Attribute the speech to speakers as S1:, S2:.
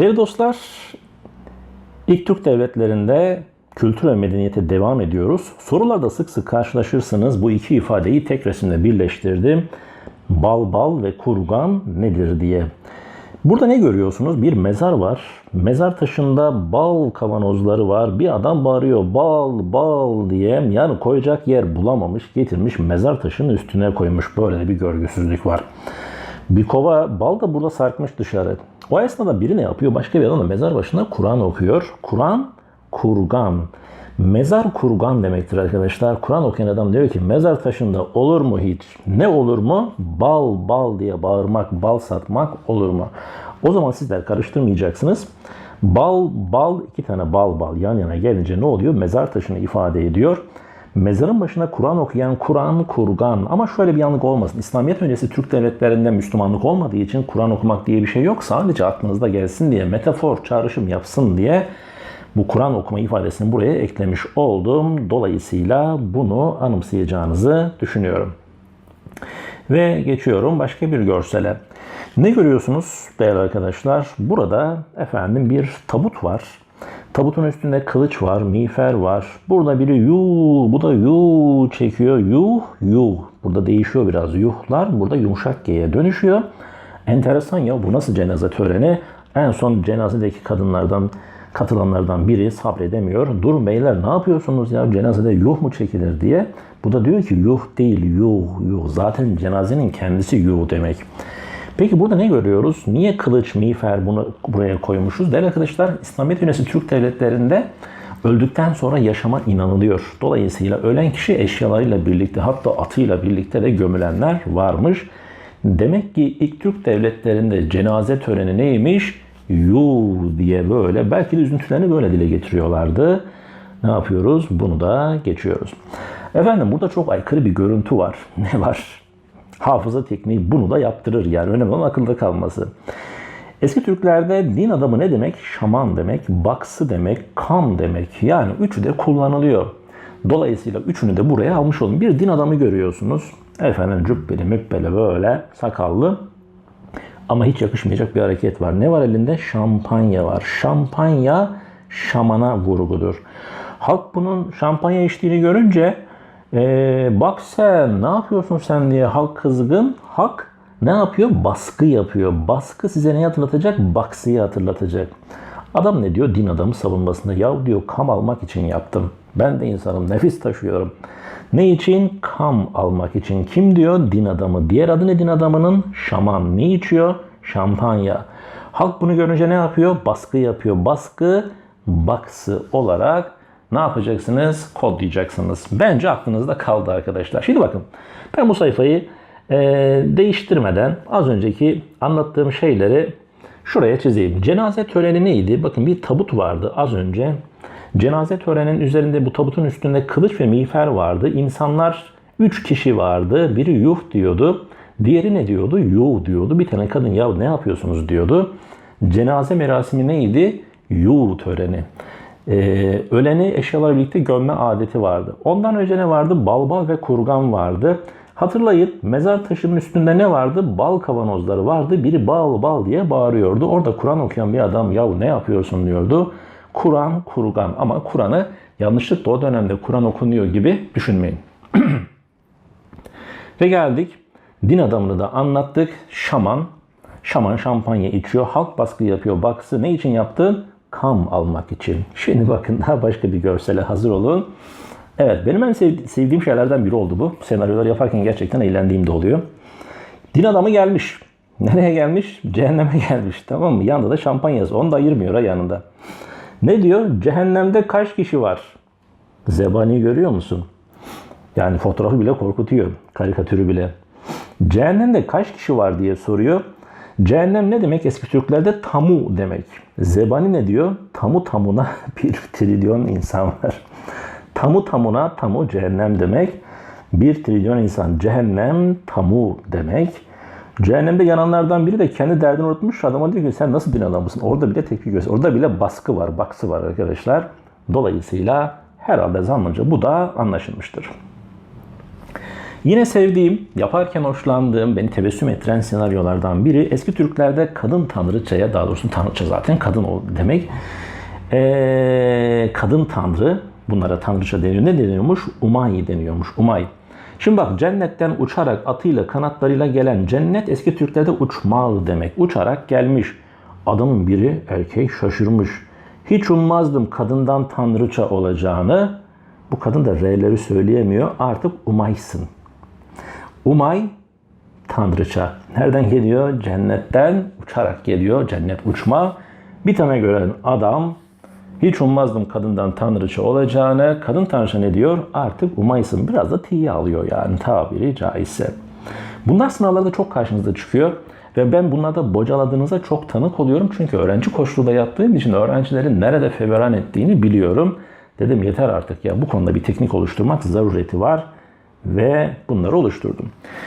S1: Değerli dostlar, ilk Türk devletlerinde kültür ve medeniyete devam ediyoruz. Sorularda sık sık karşılaşırsınız. Bu iki ifadeyi tek resimde birleştirdim. Bal bal ve kurgan nedir diye. Burada ne görüyorsunuz? Bir mezar var. Mezar taşında bal kavanozları var. Bir adam bağırıyor bal bal diye. Yani koyacak yer bulamamış, getirmiş mezar taşının üstüne koymuş. Böyle bir görgüsüzlük var. Bir kova bal da burada sarkmış dışarı. O esnada biri ne yapıyor? Başka bir adam da mezar başında Kur'an okuyor. Kur'an, kurgan. Mezar kurgan demektir arkadaşlar. Kur'an okuyan adam diyor ki mezar taşında olur mu hiç? Ne olur mu? Bal bal diye bağırmak, bal satmak olur mu? O zaman sizler karıştırmayacaksınız. Bal bal iki tane bal bal yan yana gelince ne oluyor? Mezar taşını ifade ediyor. Mezarın başına Kur'an okuyan Kur'an kurgan. Ama şöyle bir yanlık olmasın. İslamiyet öncesi Türk devletlerinde Müslümanlık olmadığı için Kur'an okumak diye bir şey yok. Sadece aklınızda gelsin diye metafor, çağrışım yapsın diye bu Kur'an okuma ifadesini buraya eklemiş oldum. Dolayısıyla bunu anımsayacağınızı düşünüyorum. Ve geçiyorum başka bir görsele. Ne görüyorsunuz değerli arkadaşlar? Burada efendim bir tabut var. Tabutun üstünde kılıç var, miğfer var. Burada biri yuh, bu da yuh çekiyor. Yuh, yuh. Burada değişiyor biraz yuhlar. Burada yumuşak G'ye dönüşüyor. Enteresan ya bu nasıl cenaze töreni? En son cenazedeki kadınlardan katılanlardan biri sabredemiyor. Durun beyler ne yapıyorsunuz ya cenazede yuh mu çekilir diye. Bu da diyor ki yuh değil yuh yuh. Zaten cenazenin kendisi yuh demek. Peki burada ne görüyoruz? Niye kılıç, miğfer bunu buraya koymuşuz? Değerli arkadaşlar İslamiyet öncesi Türk devletlerinde öldükten sonra yaşama inanılıyor. Dolayısıyla ölen kişi eşyalarıyla birlikte hatta atıyla birlikte de gömülenler varmış. Demek ki ilk Türk devletlerinde cenaze töreni neymiş? Yuh diye böyle belki de üzüntülerini böyle dile getiriyorlardı. Ne yapıyoruz? Bunu da geçiyoruz. Efendim burada çok aykırı bir görüntü var. Ne var? Hafıza tekniği bunu da yaptırır. Yani önemli olan akılda kalması. Eski Türklerde din adamı ne demek? Şaman demek, baksı demek, kam demek. Yani üçü de kullanılıyor. Dolayısıyla üçünü de buraya almış olun. Bir din adamı görüyorsunuz. Efendim cübbeli mübbeli böyle sakallı. Ama hiç yakışmayacak bir hareket var. Ne var elinde? Şampanya var. Şampanya şamana vurgudur. Halk bunun şampanya içtiğini görünce ee, bak sen ne yapıyorsun sen diye halk kızgın. Halk ne yapıyor? Baskı yapıyor. Baskı size ne hatırlatacak? Baksıyı hatırlatacak. Adam ne diyor? Din adamı savunmasında. Ya diyor kam almak için yaptım. Ben de insanım. Nefis taşıyorum. Ne için? Kam almak için. Kim diyor? Din adamı. Diğer adı ne din adamının? Şaman. Ne içiyor? Şampanya. Halk bunu görünce ne yapıyor? Baskı yapıyor. Baskı baksı olarak ne yapacaksınız? Kodlayacaksınız. Bence aklınızda kaldı arkadaşlar. Şimdi bakın ben bu sayfayı e, değiştirmeden az önceki anlattığım şeyleri şuraya çizeyim. Cenaze töreni neydi? Bakın bir tabut vardı az önce. Cenaze töreninin üzerinde bu tabutun üstünde kılıç ve miğfer vardı. İnsanlar 3 kişi vardı. Biri yuh diyordu. Diğeri ne diyordu? Yuh diyordu. Bir tane kadın ya ne yapıyorsunuz diyordu. Cenaze merasimi neydi? Yuh töreni. Ee, öleni eşyalarla birlikte gömme adeti vardı. Ondan önce ne vardı? Balbal ve kurgan vardı. Hatırlayın mezar taşının üstünde ne vardı? Bal kavanozları vardı. Biri bal bal diye bağırıyordu. Orada Kur'an okuyan bir adam yahu ne yapıyorsun diyordu. Kur'an, kurgan ama Kur'an'ı yanlışlıkla o dönemde Kur'an okunuyor gibi düşünmeyin. Ve geldik din adamını da anlattık. Şaman, şaman şampanya içiyor. Halk baskı yapıyor. Baksı ne için yaptı? Kam almak için. Şimdi bakın daha başka bir görsele hazır olun. Evet benim en sevdiğim şeylerden biri oldu bu. Senaryolar yaparken gerçekten eğlendiğim de oluyor. Din adamı gelmiş. Nereye gelmiş? Cehenneme gelmiş. Tamam mı? Yanında da şampanyası. Onu da ayırmıyor ha yanında. Ne diyor? Cehennemde kaç kişi var? Zebani görüyor musun? Yani fotoğrafı bile korkutuyor. Karikatürü bile. Cehennemde kaç kişi var diye soruyor. Cehennem ne demek? Eski Türklerde tamu demek. Zebani ne diyor? Tamu tamuna bir trilyon insan var. Tamu tamuna tamu cehennem demek. Bir trilyon insan cehennem tamu demek. Cehennemde yananlardan biri de kendi derdini unutmuş. Adama diyor ki sen nasıl din adamısın? Orada bile tepki göster. Orada bile baskı var, baksı var arkadaşlar. Dolayısıyla herhalde zannımca bu da anlaşılmıştır. Yine sevdiğim, yaparken hoşlandığım, beni tebessüm ettiren senaryolardan biri eski Türklerde kadın tanrıçaya, daha doğrusu tanrıça zaten kadın o demek. Ee, kadın tanrı, bunlara tanrıça deniyor. Ne deniyormuş? Umay deniyormuş. Umay. Şimdi bak cennetten uçarak atıyla kanatlarıyla gelen cennet eski Türklerde uçmağı demek. Uçarak gelmiş. Adamın biri erkek şaşırmış. Hiç ummazdım kadından tanrıça olacağını. Bu kadın da R'leri söyleyemiyor. Artık umaysın. Umay tanrıça. Nereden geliyor? Cennetten uçarak geliyor. Cennet uçma. Bir tane gören adam hiç ummazdım kadından tanrıça olacağını. Kadın tanrıça ne diyor? Artık umaysın. Biraz da tiye alıyor yani tabiri caizse. Bunlar sınavlarda çok karşınıza çıkıyor. Ve ben bunlarda bocaladığınıza çok tanık oluyorum. Çünkü öğrenci koşulda yaptığım için öğrencilerin nerede feveran ettiğini biliyorum. Dedim yeter artık ya bu konuda bir teknik oluşturmak zarureti var. Ve bunları oluşturdum.